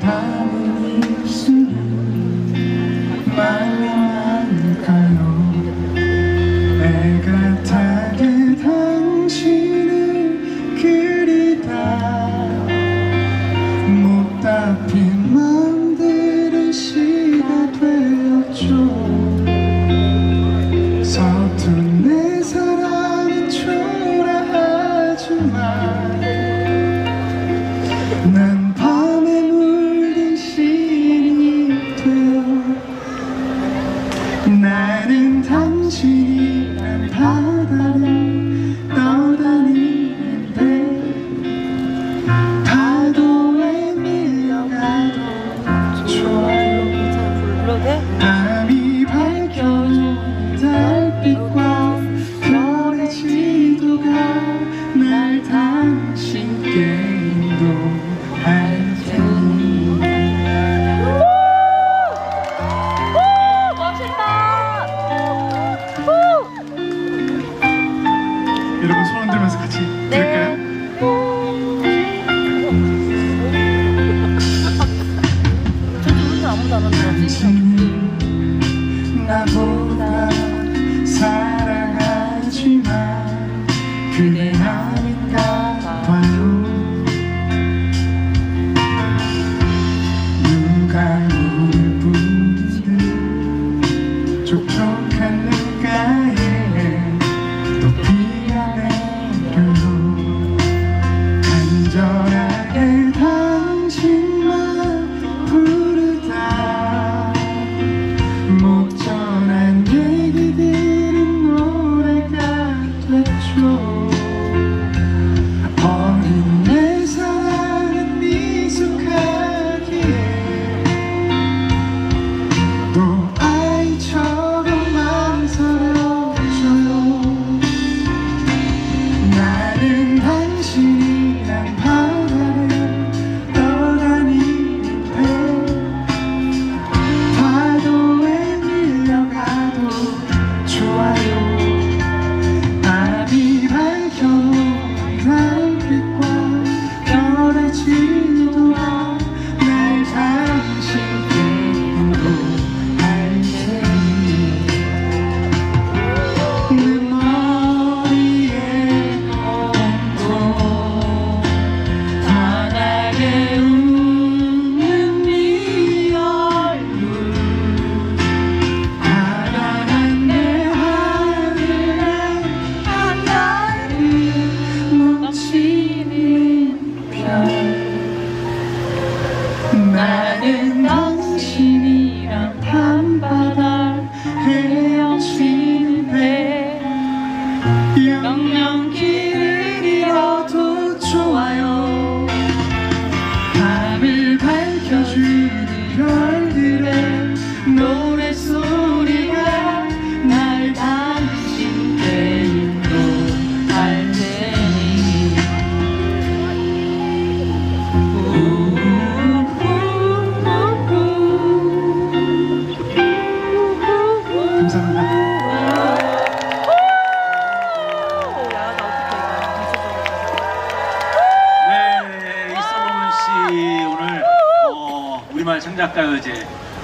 다 그대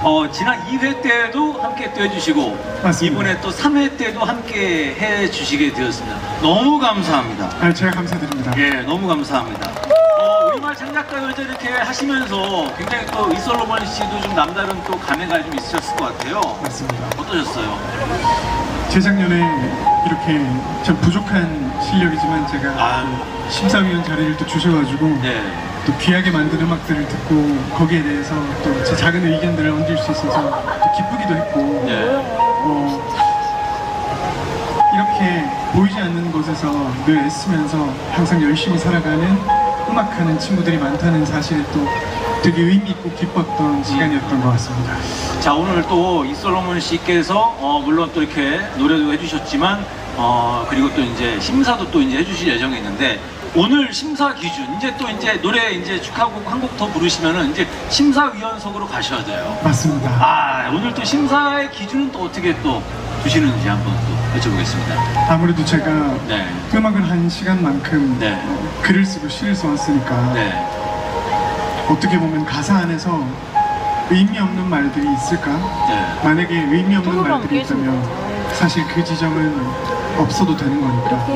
어, 지난 2회 때도 함께 또 해주시고 맞습니다. 이번에 또 3회 때도 함께 해주시게 되었습니다. 너무 감사합니다. 아, 제가 감사드립니다 예, 너무 감사합니다. 어, 우리말 창작가요제 이렇게 하시면서 굉장히 또 이솔로몬 씨도 좀 남다른 또 감회가 좀 있으셨을 것 같아요. 맞습니다 어떠셨어요? 재작년에 이렇게 참 부족한 실력이지만 제가 아유. 심사위원 자리를 또 주셔가지고 네. 또 귀하게 만든 음악들을 듣고 거기에 대해서 또 제 작은 의견들을 얹을 수 있어서 또 기쁘기도 했고 네. 어, 이렇게 보이지 않는 곳에서 늘 애쓰면서 항상 열심히 살아가는 음악하는 친구들이 많다는 사실에 또 되게 의미 있고 기뻤던 시간이었던 것 같습니다. 자 오늘 또 이 솔로몬 씨께서 어, 물론 또 이렇게 노래도 해주셨지만 어, 그리고 또 이제 심사도 또 이제 해주실 예정이 있는데 오늘 심사 기준 이제 또 이제 노래 이제 축하곡 한 곡 더 부르시면은 이제 심사위원석으로 가셔야 돼요. 맞습니다. 아 오늘 또 심사의 기준은 또 어떻게 또 두시는지 한번 또 여쭤보겠습니다. 아무래도 제가 네, 음악을 한 시간만큼 네. 어, 글을 쓰고 시를 써왔으니까 네, 어떻게 보면 가사 안에서 의미 없는 말들이 있을까? 네. 만약에 의미 없는 말들이 있다면. 사실 그 지점은 없어도 되는 거니까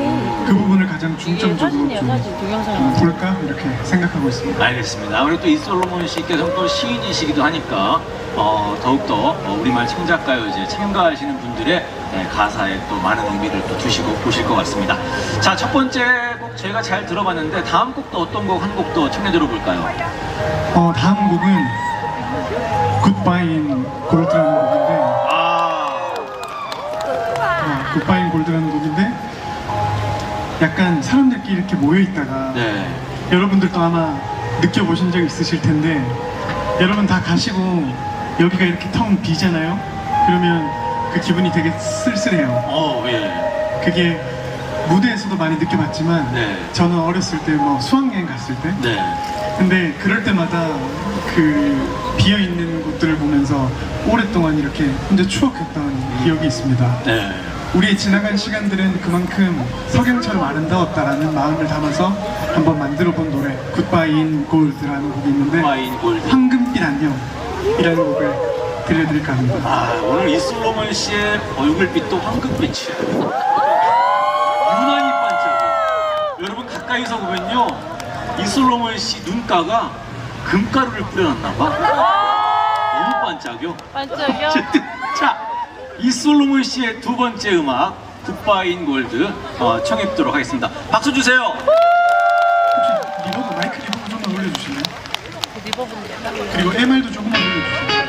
그 부분을 가장 중점적으로 사진이야, 좀 사진. 동영상. 음, 볼까 이렇게 생각하고 있습니다. 알겠습니다. 아무래도 또 이솔로몬 씨께서 또 시인이시기도 하니까 어, 더욱더 어, 우리말 창작가요제 참가하시는 분들의 네, 가사에 또 많은 의미를 또 두시고 보실 것 같습니다. 자, 첫 번째 곡 저희가 잘 들어봤는데 다음 곡도 어떤 곡 한 곡 더 청해 들어볼까요? 어, 다음 곡은 굿바인 골드라 약간 사람들끼리 이렇게 모여 있다가 네. 여러분들도 아마 느껴보신 적 있으실 텐데 여러분 다 가시고 여기가 이렇게 텅 비잖아요. 그러면 그 기분이 되게 쓸쓸해요. 어, 예. 그게 무대에서도 많이 느껴봤지만 네. 저는 어렸을 때 뭐 수학여행 갔을 때 네. 근데 그럴 때마다 그 비어 있는 곳들을 보면서 오랫동안 이렇게 혼자 추억했던 기억이 있습니다. 네. 우리의 지나간 시간들은 그만큼 석양처럼 아름다웠다라는 마음을 담아서 한번 만들어본 노래 굿바인 골드라는 곡이 있는데 골드. 황금빛 안녕이라는 곡을 들려드릴까 합니다. 아, 오늘 이슬로몬 씨의 얼굴빛도 황금빛이에요. 유난히 반짝해요. 여러분 가까이서 보면요. 이슬로몬 씨 눈가가 금가루를 뿌려놨나 봐. 너무 반짝여. 반짝여. 이솔로몬 씨의 두 번째 음악 굿바인 골드 어, 청해 듣도록 하겠습니다. 박수 주세요. 리버브 마이크 리버브 좀만 올려주실래요? 리버브인데. 그리고 MR도 조금만 올려주세요.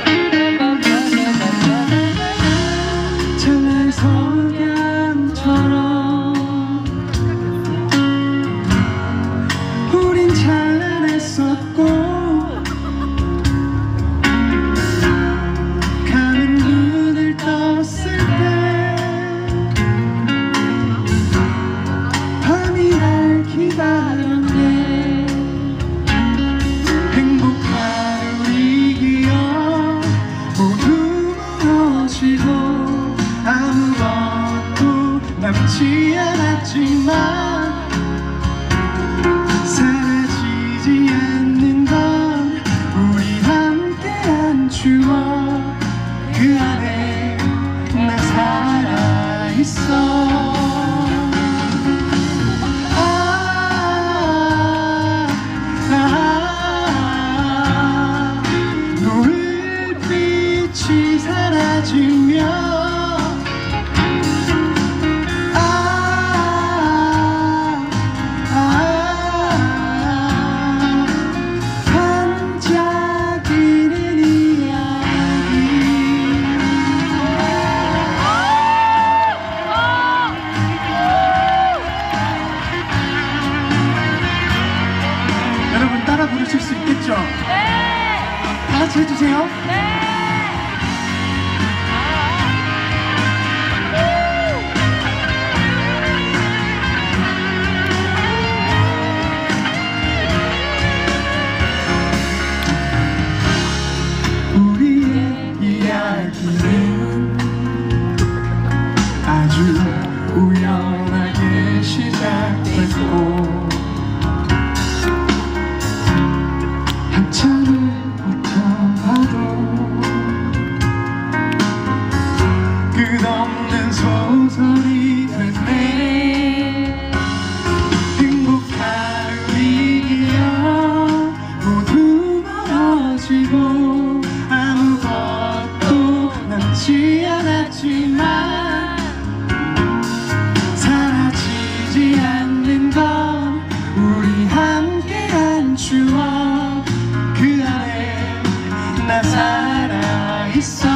있겠죠? 네. 다 같이 해주세요. 네. 우리 나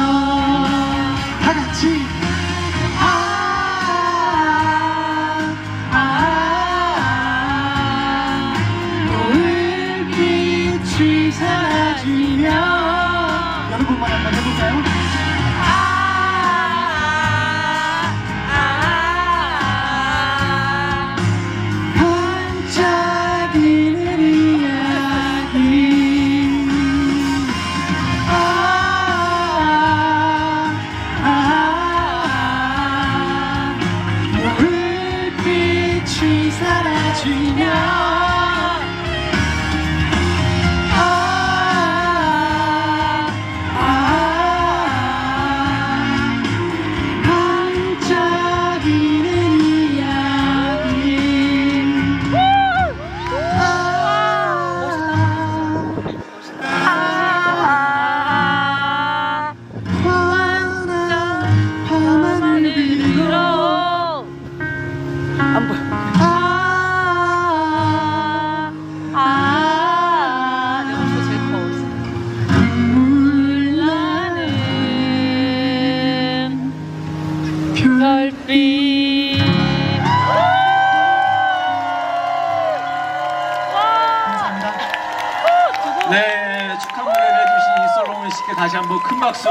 다시 한번 큰 박수.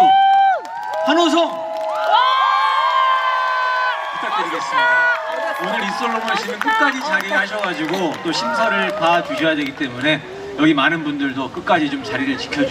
환호성 부탁드리겠습니다. 오늘 이솔로몬 씨는 끝까지 자리하셔가지고 또 심사를 봐주셔야 되기 때문에 여기 많은 분들도 끝까지 좀 자리를 지켜주시기